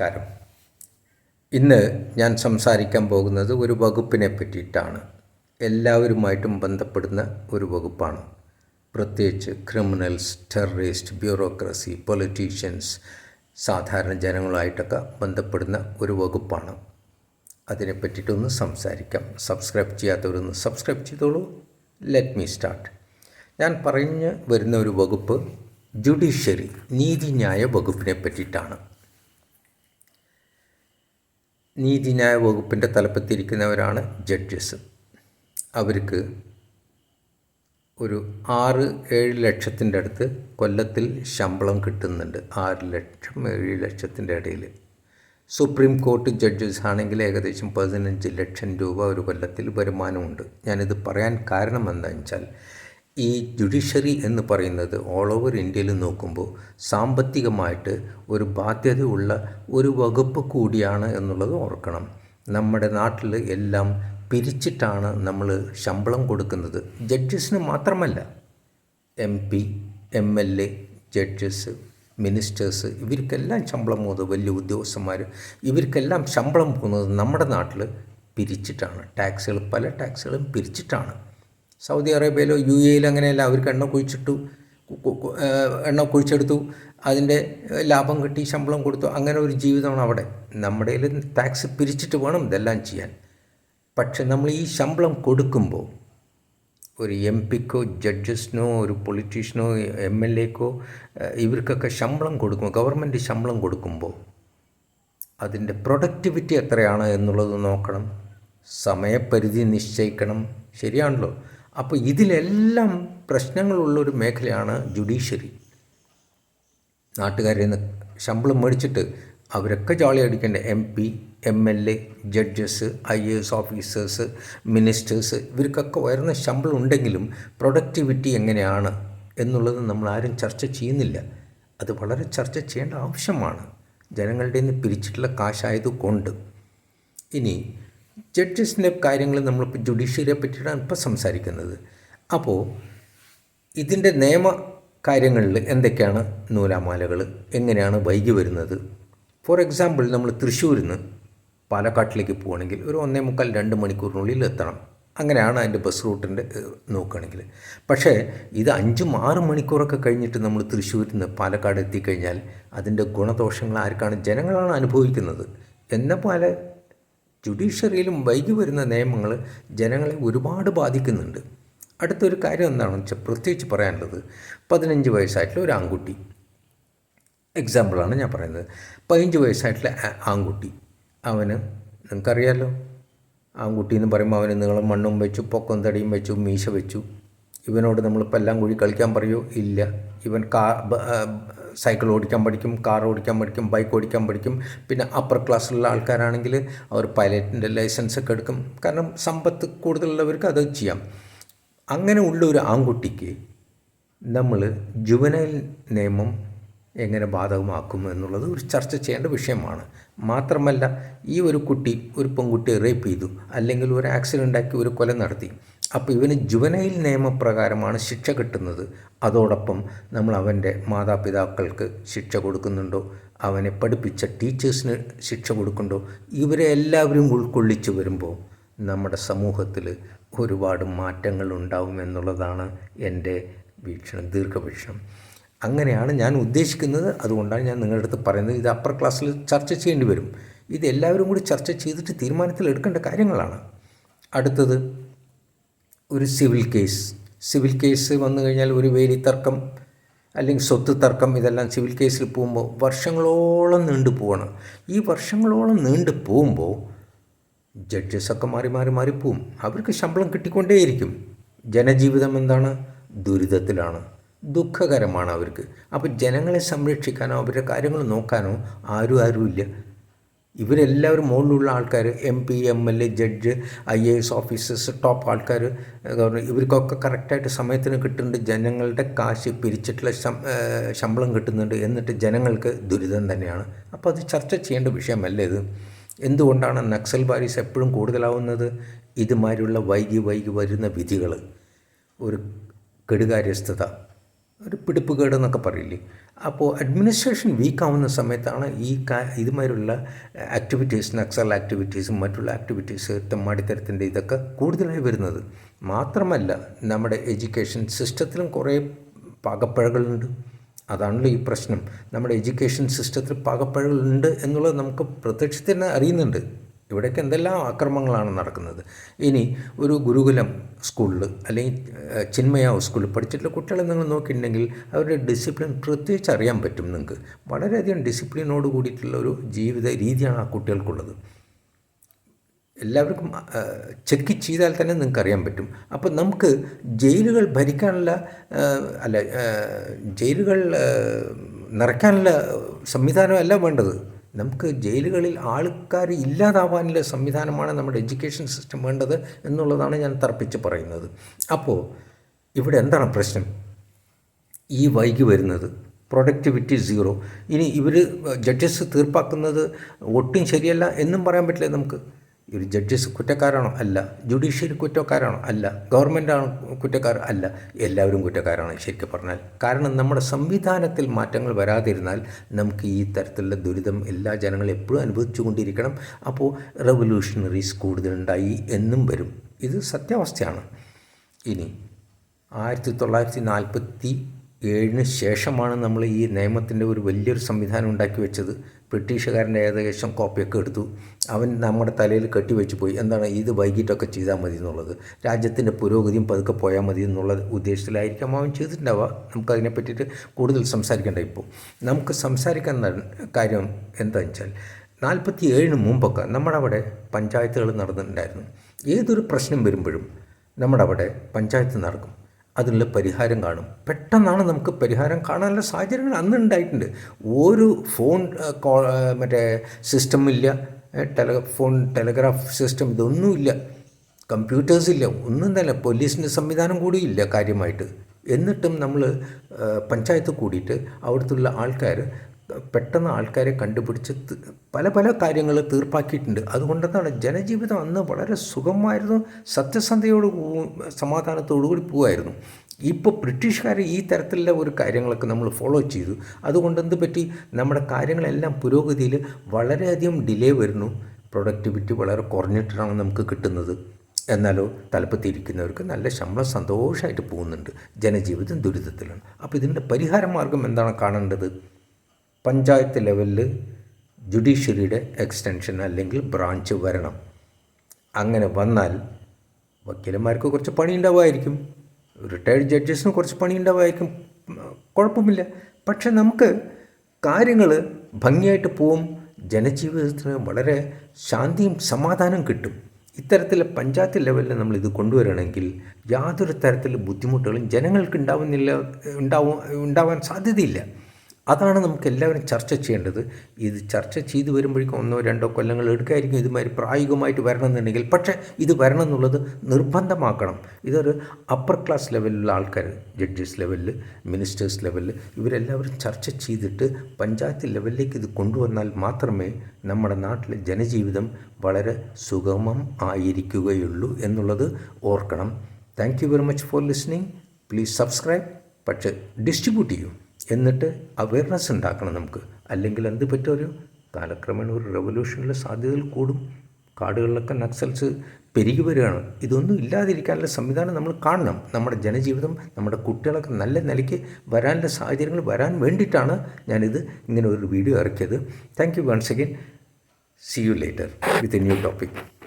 നമസ്കാരം. ഇന്ന് ഞാൻ സംസാരിക്കാൻ പോകുന്നത് ഒരു വകുപ്പിനെ പറ്റിയിട്ടാണ്. എല്ലാവരുമായിട്ടും ബന്ധപ്പെടുന്ന ഒരു വകുപ്പാണ്. പ്രത്യേകിച്ച് ക്രിമിനൽസ് ടെററിസ്റ്റ് ബ്യൂറോക്രസി പൊളിറ്റീഷ്യൻസ് സാധാരണ ജനങ്ങളുമായിട്ടൊക്കെ ബന്ധപ്പെടുന്ന ഒരു വകുപ്പാണ്. അതിനെ പറ്റിയിട്ടൊന്ന് സംസാരിക്കാം. സബ്സ്ക്രൈബ് ചെയ്യാത്തവരൊന്ന് സബ്സ്ക്രൈബ് ചെയ്തോളൂ. ലെറ്റ് മീ സ്റ്റാർട്ട് ഞാൻ പറഞ്ഞു വരുന്ന ഒരു വകുപ്പ് ജുഡീഷ്യറി നീതിന്യായ വകുപ്പിനെ പറ്റിയിട്ടാണ്. നീതിന്യായ വകുപ്പിന്റെ തലപ്പത്തിരിക്കുന്നവരാണ് ജഡ്ജസ്. അവർക്ക് ഒരു ആറ് ഏഴ് ലക്ഷത്തിന്റെ അടുത്ത് കൊല്ലത്തിൽ ശമ്പളം കിട്ടുന്നുണ്ട്. ആറ് ലക്ഷം ഏഴ് ലക്ഷത്തിന്റെ ഇടയിൽ. സുപ്രീം കോർട്ട് ജഡ്ജസ് ആണെങ്കിൽ ഏകദേശം പതിനഞ്ച് ലക്ഷം രൂപ ഒരു കൊല്ലത്തിൽ വരുമാനമുണ്ട്. ഞാനിത് പറയാൻ കാരണം എന്താണെന്ന് വെച്ചാൽ ഈ ജുഡീഷ്യറി എന്ന് പറയുന്നത് ഓൾ ഓവർ ഇന്ത്യയിൽ നോക്കുമ്പോൾ സാമ്പത്തികമായിട്ട് ഒരു ബാധ്യതയുള്ള ഒരു വകുപ്പ് കൂടിയാണ് എന്നുള്ളത് ഓർക്കണം. നമ്മുടെ നാട്ടിൽ എല്ലാം പിരിച്ചിട്ടാണ് നമ്മൾ ശമ്പളം കൊടുക്കുന്നത്. ജഡ്ജസിന് മാത്രമല്ല M P M L A judges ministers ഇവർക്കെല്ലാം ശമ്പളം പോകുന്നത് വലിയ ഉദ്യോഗസ്ഥന്മാർ ഇവർക്കെല്ലാം ശമ്പളം പോകുന്നത് നമ്മുടെ നാട്ടിൽ പിരിച്ചിട്ടാണ്. ടാക്സുകൾ പല ടാക്സുകളും പിരിച്ചിട്ടാണ്. സൗദി അറേബ്യയിലോ യു എയിലോ അങ്ങനെയല്ല അവർക്ക് എണ്ണ കുഴിച്ചിട്ടു എണ്ണ കുഴിച്ചെടുത്തു അതിന്റെ ലാഭം കിട്ടി ശമ്പളം കൊടുത്തു അങ്ങനെ ഒരു ജീവിതമാണ് അവിടെ. നമ്മുടെ ടാക്സ് പിരിച്ചിട്ട് വേണം ഇതെല്ലാം ചെയ്യാൻ. പക്ഷെ നമ്മൾ ഈ ശമ്പളം കൊടുക്കുമ്പോൾ ഒരു എം പിക്കോ ജഡ്ജസിനോ ഒരു പൊളിറ്റീഷ്യനോ എം എൽ എക്കോ ഇവർക്കൊക്കെ ശമ്പളം കൊടുക്കുമ്പോൾ ഗവൺമെന്റ് ശമ്പളം കൊടുക്കുമ്പോൾ അതിന്റെ പ്രൊഡക്ടിവിറ്റി എത്രയാണ് എന്നുള്ളത് നോക്കണം. സമയപരിധി നിശ്ചയിക്കണം. ശരിയാണല്ലോ. അപ്പോൾ ഇതിലെല്ലാം പ്രശ്നങ്ങളുള്ളൊരു മേഖലയാണ് ജുഡീഷ്യറി. നാട്ടുകാരിൽ നിന്ന് ശമ്പളം മേടിച്ചിട്ട് അവരൊക്കെ ജോളി അടിക്കേണ്ട. M P M L A judges I A S officers ministers ഇവർക്കൊക്കെ ഉയർന്ന ശമ്പളം ഉണ്ടെങ്കിലും പ്രൊഡക്ടിവിറ്റി എങ്ങനെയാണ് എന്നുള്ളത് നമ്മൾ ആരും ചർച്ച ചെയ്യുന്നില്ല. അത് വളരെ ചർച്ച ചെയ്യേണ്ട ആവശ്യമാണ്. ജനങ്ങളുടെ നിന്ന് പിരിച്ചിട്ടുള്ള കാശായതുകൊണ്ട്. ഇനി ജഡ്ജസിന്റെ കാര്യങ്ങൾ നമ്മളിപ്പോൾ ജുഡീഷ്യറിയെ പറ്റിയിട്ടാണ് ഇപ്പോൾ സംസാരിക്കുന്നത്. അപ്പോൾ ഇതിന്റെ നിയമ കാര്യങ്ങളിൽ എന്തൊക്കെയാണ് നൂലാമാലകൾ എങ്ങനെയാണ് വൈകി വരുന്നത്? ഫോർ എക്സാമ്പിൾ നമ്മൾ തൃശ്ശൂരിൽ നിന്ന് പാലക്കാട്ടിലേക്ക് പോവുകയാണെങ്കിൽ ഒരു ഒന്നേ മുക്കാൽ രണ്ട് മണിക്കൂറിനുള്ളിൽ എത്തണം. അങ്ങനെയാണ് അതിന്റെ ബസ് റൂട്ടിന്റെ നോക്കുകയാണെങ്കിൽ. പക്ഷേ ഇത് അഞ്ചും ആറ് മണിക്കൂറൊക്കെ കഴിഞ്ഞിട്ട് നമ്മൾ തൃശ്ശൂരിൽ നിന്ന് പാലക്കാട് എത്തിക്കഴിഞ്ഞാൽ അതിന്റെ ഗുണദോഷങ്ങൾ ആർക്കാണ്? ജനങ്ങളാണ് അനുഭവിക്കുന്നത്. എന്ന പോലെ ജുഡീഷ്യറിയിലും വൈകി വരുന്ന നിയമങ്ങൾ ജനങ്ങളെ ഒരുപാട് ബാധിക്കുന്നുണ്ട്. അടുത്തൊരു കാര്യം എന്താണെന്ന് വെച്ചാൽ പ്രത്യേകിച്ച് പറയാനുള്ളത് പതിനഞ്ച് വയസ്സായിട്ടുള്ള ഒരു ആൺകുട്ടി. എക്സാമ്പിളാണ് ഞാൻ പറയുന്നത്. പതിനഞ്ച് വയസ്സായിട്ടുള്ള ആൺകുട്ടി. അവന് നിങ്ങൾക്കറിയാമല്ലോ ആൺകുട്ടി എന്ന് പറയുമ്പോൾ അവന് നീളം മണ്ണും വെച്ചു പൊക്കം തടിയും വെച്ചു മീശ വെച്ചു. ഇവനോട് നമ്മളിപ്പോൾ എല്ലാം കൂടി കളിക്കാൻ പറയുമോ ഇല്ല. ഇവൻ കാ സൈക്കിൾ ഓടിക്കാൻ പഠിക്കും കാർ ഓടിക്കാൻ പഠിക്കും ബൈക്ക് ഓടിക്കാൻ പഠിക്കും. പിന്നെ അപ്പർ ക്ലാസ്സിലുള്ള ആൾക്കാരാണെങ്കിൽ അവർ പൈലറ്റിന്റെ ലൈസൻസ് ഒക്കെ എടുക്കും. കാരണം സമ്പത്ത് കൂടുതലുള്ളവർക്ക് അത് ചെയ്യാം. അങ്ങനെ ഉള്ള ഒരു ആൺകുട്ടിക്ക് നമ്മൾ ജുവനൈൽ നിയമം എങ്ങനെ ബാധകമാക്കും എന്നുള്ളത് ഒരു ചർച്ച ചെയ്യേണ്ട വിഷയമാണ്. മാത്രമല്ല ഈ ഒരു കുട്ടി ഒരു പെൺകുട്ടിയെ റേപ്പ് ചെയ്തു അല്ലെങ്കിൽ ഒരു ആക്സിഡന്റ് ആക്കി ഒരു കൊല നടത്തി. അപ്പോൾ ഇവന് ജുവനൈൽ നിയമപ്രകാരമാണ് ശിക്ഷ കിട്ടുന്നത്. അതോടൊപ്പം നമ്മൾ അവന്റെ മാതാപിതാക്കൾക്ക് ശിക്ഷ കൊടുക്കുന്നുണ്ടോ? അവനെ പഠിപ്പിച്ച ടീച്ചേഴ്സിന് ശിക്ഷ കൊടുക്കുന്നുണ്ടോ? ഇവരെ എല്ലാവരും ഉൾക്കൊള്ളിച്ച് വരുമ്പോൾ നമ്മുടെ സമൂഹത്തിൽ ഒരുപാട് മാറ്റങ്ങൾ ഉണ്ടാവും എന്നുള്ളതാണ് എന്റെ വീക്ഷണം ദീർഘവീക്ഷണം. അങ്ങനെയാണ് ഞാൻ ഉദ്ദേശിക്കുന്നത്. അതുകൊണ്ടാണ് ഞാൻ നിങ്ങളുടെ അടുത്ത് പറയുന്നത്. ഇത് അപ്പർ ക്ലാസ്സിൽ ചർച്ച ചെയ്യേണ്ടി വരും. ഇത് എല്ലാവരും കൂടി ചർച്ച ചെയ്തിട്ട് തീരുമാനത്തിൽ എടുക്കേണ്ട കാര്യങ്ങളാണ്. അടുത്തത് ഒരു സിവിൽ കേസ്. സിവിൽ കേസ് വന്നു കഴിഞ്ഞാൽ ഒരു വേലി തർക്കം അല്ലെങ്കിൽ സ്വത്ത് തർക്കം ഇതെല്ലാം സിവിൽ കേസിൽ പോകുമ്പോൾ വർഷങ്ങളോളം നീണ്ടു പോവാണ്. ഈ വർഷങ്ങളോളം നീണ്ടു പോകുമ്പോൾ ജഡ്ജസൊക്കെ മാറി മാറി മാറി പോവും. അവർക്ക് ശമ്പളം കിട്ടിക്കൊണ്ടേയിരിക്കും. ജനജീവിതം എന്താണ്? ദുരിതത്തിലാണ്. ദുഃഖകരമാണ് അവർക്ക്. അപ്പോൾ ജനങ്ങളെ സംരക്ഷിക്കാനോ അവരുടെ കാര്യങ്ങൾ നോക്കാനോ ആരും ആരുമില്ല. ഇവരെല്ലാവരും മുകളിലുള്ള ആൾക്കാർ M P M L A judge I A S officers top ആൾക്കാർ ഗവർണർ ഇവർക്കൊക്കെ കറക്റ്റായിട്ട് സമയത്തിന് കിട്ടുന്നുണ്ട്. ജനങ്ങളുടെ കാശ് പിരിച്ചിട്ടുള്ള ശമ്പളം കിട്ടുന്നുണ്ട് എന്നിട്ട് ജനങ്ങൾക്ക് ദുരിതം തന്നെയാണ്. അപ്പോൾ അത് ചർച്ച ചെയ്യേണ്ട വിഷയമല്ല ഇത്. എന്തുകൊണ്ടാണ് നക്സൽ ബാരിസ് എപ്പോഴും കൂടുതലാവുന്നത്? ഇതുമാതിരിയുള്ള വൈകി വൈകി വരുന്ന വിധികൾ ഒരു കെടുകാര്യസ്ഥത. ഒരു പിടിപ്പുകേട് എന്നൊക്കെ പറയില്ലേ? അപ്പോൾ അഡ്മിനിസ്ട്രേഷൻ വീക്കാവുന്ന സമയത്താണ് ഈ കാ ഇതുമാതിരിയുള്ള ആക്ടിവിറ്റീസ് നക്സൽ ആക്ടിവിറ്റീസും മറ്റുള്ള ആക്ടിവിറ്റീസ് തെമ്മാടിത്തരത്തിന്റെ ഇതൊക്കെ കൂടുതലായി വരുന്നത്. മാത്രമല്ല നമ്മുടെ എഡ്യൂക്കേഷൻ സിസ്റ്റത്തിലും കുറേ പാകപ്പഴകളുണ്ട്. അതാണല്ലോ ഈ പ്രശ്നം. നമ്മുടെ എഡ്യൂക്കേഷൻ സിസ്റ്റത്തിൽ പാകപ്പഴകളുണ്ട് എന്നുള്ളത് നമുക്ക് പ്രത്യക്ഷത്തിന് അറിയുന്നുണ്ട്. ഇവിടേക്ക് എന്തെല്ലാം ആക്രമങ്ങളാണ് നടക്കുന്നത്. ഇനി ഒരു ഗുരുകുലം സ്കൂളിൽ അല്ലെങ്കിൽ ചിന്മയാവ് സ്കൂളിൽ പഠിച്ചിട്ടുള്ള കുട്ടികളെ നിങ്ങൾ നോക്കിയിട്ടുണ്ടെങ്കിൽ അവരുടെ ഡിസിപ്ലിൻ പ്രത്യേകിച്ച് അറിയാൻ പറ്റും നിങ്ങൾക്ക്. വളരെയധികം ഡിസിപ്ലിനോട് കൂടിയിട്ടുള്ള ഒരു ജീവിത രീതിയാണ് ആ കുട്ടികൾക്കുള്ളത്. എല്ലാവർക്കും ചെക്ക് ചെയ്താൽ തന്നെ നിങ്ങൾക്ക് അറിയാൻ പറ്റും. അപ്പോൾ നമുക്ക് ജയിലുകൾ ഭരിക്കാനുള്ള അല്ല ജയിലുകൾ നിറയ്ക്കാനുള്ള സംവിധാനമല്ല വേണ്ടത്. നമുക്ക് ജയിലുകളിൽ ആൾക്കാർ ഇല്ലാതാവാനുള്ള സംവിധാനമാണ് നമ്മുടെ എഡ്യൂക്കേഷൻ സിസ്റ്റം വേണ്ടത് എന്നുള്ളതാണ് ഞാൻ തർപ്പിച്ച് പറയുന്നത്. അപ്പോൾ ഇവിടെ എന്താണ് പ്രശ്നം? ഈ വൈകി വരുന്നത് പ്രൊഡക്ടിവിറ്റി സീറോ ഇനി ഇവർ ജഡ്ജസ് തീർപ്പാക്കുന്നത് ഒട്ടും ശരിയല്ല എന്നും പറയാൻ പറ്റില്ല നമുക്ക്? ഇവർ ജഡ്ജസ് കുറ്റക്കാരാണോ? അല്ല. ജുഡീഷ്യറി കുറ്റക്കാരാണോ? അല്ല. ഗവൺമെന്റാണ് കുറ്റക്കാർ? അല്ല. എല്ലാവരും കുറ്റക്കാരാണ് ശരിക്കും പറഞ്ഞാൽ. കാരണം നമ്മുടെ സംവിധാനത്തിൽ മാറ്റങ്ങൾ വരാതിരുന്നാൽ നമുക്ക് ഈ തരത്തിലുള്ള ദുരിതം എല്ലാ ജനങ്ങളും എപ്പോഴും അനുഭവിച്ചു കൊണ്ടിരിക്കണം. അപ്പോൾ റെവല്യൂഷണറീസ് കൂടുതലുണ്ടായി എന്നും വരും. ഇത് സത്യാവസ്ഥയാണ്. ഇനി ആയിരത്തി തൊള്ളായിരത്തി നാൽപ്പത്തി ഏഴിന് ശേഷമാണ് നമ്മൾ ഈ നിയമത്തിന്റെ ഒരു വലിയൊരു സംവിധാനം ഉണ്ടാക്കി വെച്ചത്. ബ്രിട്ടീഷുകാരന്റെ ഏകദേശം കോപ്പിയൊക്കെ എടുത്തു. അവൻ നമ്മുടെ തലയിൽ കെട്ടിവെച്ച് പോയി. എന്താണ് ഇത് വൈകിട്ടൊക്കെ ചെയ്താൽ മതി എന്നുള്ളത്. രാജ്യത്തിന്റെ പുരോഗതിയും പതുക്കെ പോയാൽ മതി എന്നുള്ള ഉദ്ദേശത്തിലായിരിക്കാം അവൻ ചെയ്തിട്ടുണ്ടാവുക. നമുക്കതിനെ പറ്റിയിട്ട് കൂടുതൽ സംസാരിക്കേണ്ട ഇപ്പോൾ. നമുക്ക് സംസാരിക്കാൻ കാര്യം എന്താണെന്ന് വെച്ചാൽ നാൽപ്പത്തി ഏഴിന് മുമ്പൊക്കെ നമ്മുടെ അവിടെ പഞ്ചായത്തുകൾ നടന്നിട്ടുണ്ടായിരുന്നു. ഏതൊരു പ്രശ്നം വരുമ്പോഴും നമ്മുടെ അവിടെ പഞ്ചായത്ത് നടക്കും. അതിനുള്ള പരിഹാരം കാണും. പെട്ടെന്നാണ് നമുക്ക് പരിഹാരം കാണാനുള്ള സാഹചര്യങ്ങൾ അന്ന് ഉണ്ടായിട്ടുണ്ട്. ഒരു ഫോൺ കോ മറ്റേ സിസ്റ്റം ഇല്ല. ഏഹ്, ടെലഫോൺ ടെലഗ്രാഫ് സിസ്റ്റം ഇതൊന്നുമില്ല കമ്പ്യൂട്ടേഴ്സ് ഇല്ല. ഒന്നും തന്നെ പോലീസിന്റെ സംവിധാനം കൂടിയില്ല കാര്യമായിട്ട്. എന്നിട്ടും നമ്മൾ പഞ്ചായത്ത് കൂടിയിട്ട് അവിടുത്തെ ആൾക്കാർ പെട്ടെന്ന് ആൾക്കാരെ കണ്ടുപിടിച്ച് പല പല കാര്യങ്ങൾ തീർപ്പാക്കിയിട്ടുണ്ട്. അതുകൊണ്ടെന്താണ് ജനജീവിതം അന്ന് വളരെ സുഖമായിരുന്നു സത്യസന്ധയോട് സമാധാനത്തോടുകൂടി പോകുമായിരുന്നു ഇപ്പോൾ ബ്രിട്ടീഷുകാർ ഈ തരത്തിലുള്ള ഒരു കാര്യങ്ങളൊക്കെ നമ്മൾ ഫോളോ ചെയ്തു. അതുകൊണ്ട് എന്ത് പറ്റി? നമ്മുടെ കാര്യങ്ങളെല്ലാം പുരോഗതിയിൽ വളരെയധികം ഡിലേ വരുന്നു. പ്രൊഡക്ടിവിറ്റി വളരെ കുറഞ്ഞിട്ടാണ് നമുക്ക് കിട്ടുന്നത്. എന്നാലോ തലപ്പത്തിരിക്കുന്നവർക്ക് നല്ല ശമ്പളം സന്തോഷമായിട്ട് പോകുന്നുണ്ട്. ജനജീവിതം ദുരിതത്തിലാണ്. അപ്പോൾ ഇതിന്റെ പരിഹാര മാർഗം എന്താണ് കാണേണ്ടത്? പഞ്ചായത്ത് ലെവലിൽ ജുഡീഷ്യറിയുടെ എക്സ്റ്റൻഷൻ അല്ലെങ്കിൽ ബ്രാഞ്ച് വരണം. അങ്ങനെ വന്നാൽ വക്കീലന്മാർക്ക് കുറച്ച് പണി ഉണ്ടാവുമായിരിക്കും. റിട്ടയർഡ് ജഡ്ജസിന് കുറച്ച് പണി ഉണ്ടാവുമായിരിക്കും. കുഴപ്പമില്ല. പക്ഷെ നമുക്ക് കാര്യങ്ങൾ ഭംഗിയായിട്ട് പോവും. ജനജീവിതത്തിന് വളരെ ശാന്തിയും സമാധാനം കിട്ടും. ഇത്തരത്തിൽ പഞ്ചായത്ത് ലെവലിൽ നമ്മൾ ഇത് കൊണ്ടുവരണമെങ്കിൽ യാതൊരു തരത്തിലുള്ള ബുദ്ധിമുട്ടുകളും ജനങ്ങൾക്ക് ഉണ്ടാവുന്നില്ല ഉണ്ടാവും ഉണ്ടാവാൻ സാധ്യതയില്ല. അതാണ് നമുക്ക് എല്ലാവരും ചർച്ച ചെയ്യേണ്ടത്. ഇത് ചർച്ച ചെയ്ത് വരുമ്പോഴേക്കും ഒന്നോ രണ്ടോ കൊല്ലങ്ങൾ എടുക്കായിരിക്കും ഇതുമാതിരി പ്രായോഗികമായിട്ട് വരണമെന്നുണ്ടെങ്കിൽ. പക്ഷേ ഇത് വരണം എന്നുള്ളത് നിർബന്ധമാക്കണം. ഇതൊരു അപ്പർ ക്ലാസ് ലെവലിലുള്ള ആൾക്കാർ ജഡ്ജസ് ലെവലിൽ മിനിസ്റ്റേഴ്സ് ലെവലിൽ ഇവരെല്ലാവരും ചർച്ച ചെയ്തിട്ട് പഞ്ചായത്ത് ലെവലിലേക്ക് ഇത് കൊണ്ടുവന്നാൽ മാത്രമേ നമ്മുടെ നാട്ടിലെ ജനജീവിതം വളരെ സുഗമം ആയിരിക്കുകയുള്ളൂ എന്നുള്ളത് ഓർക്കണം. Thank you very much for listening please subscribe പക്ഷേ ഡിസ്ട്രിബ്യൂട്ട് ചെയ്യൂ. എന്നിട്ട് അവയർനെസ് ഉണ്ടാക്കണം നമുക്ക്. അല്ലെങ്കിൽ എന്ത് പറ്റും ഒരു കാലക്രമേണ ഒരു റെവല്യൂഷനിലെ സാധ്യതകൾ കൂടും. കാടുകളിലൊക്കെ നക്സൽസ് പെരുകി വരികയാണ്. ഇതൊന്നും ഇല്ലാതിരിക്കാനുള്ള സംവിധാനം നമ്മൾ കാണണം. നമ്മുടെ ജനജീവിതം നമ്മുടെ കുട്ടികളൊക്കെ നല്ല നിലയ്ക്ക് വരാനുള്ള സാഹചര്യങ്ങൾ വരാൻ വേണ്ടിയിട്ടാണ് ഞാനിത് ഇങ്ങനെ ഒരു വീഡിയോ ഇറക്കിയത്. Thank you once again see you later with a new topic